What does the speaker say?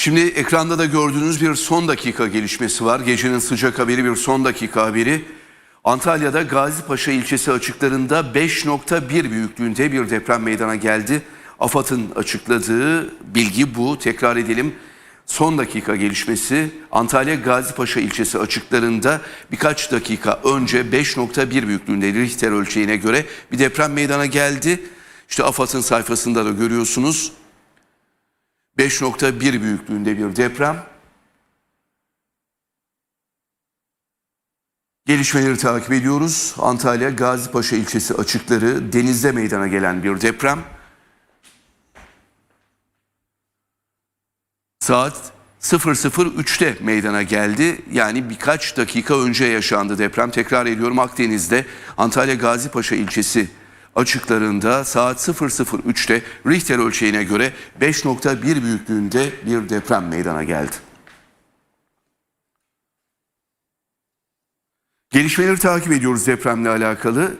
Şimdi ekranda da gördüğünüz bir son dakika gelişmesi var. Gecenin sıcak haberi bir son dakika haberi. Antalya'da Gazipaşa ilçesi açıklarında 5.1 büyüklüğünde bir deprem meydana geldi. AFAD'ın açıkladığı bilgi bu. Tekrar edelim. Son dakika gelişmesi Antalya Gazipaşa ilçesi açıklarında birkaç dakika önce 5.1 büyüklüğünde Richter ölçeğine göre bir deprem meydana geldi. İşte AFAD'ın sayfasında da görüyorsunuz. 5.1 büyüklüğünde bir deprem. Gelişmeleri takip ediyoruz. Antalya Gazipaşa ilçesi açıkları denizde meydana gelen bir deprem. Saat 00.03'te meydana geldi. Yani birkaç dakika önce yaşandı deprem. Tekrar ediyorum Akdeniz'de Antalya Gazipaşa ilçesi açıklarında saat 00.03'te Richter ölçeğine göre 5.1 büyüklüğünde bir deprem meydana geldi. Gelişmeleri takip ediyoruz depremle alakalı.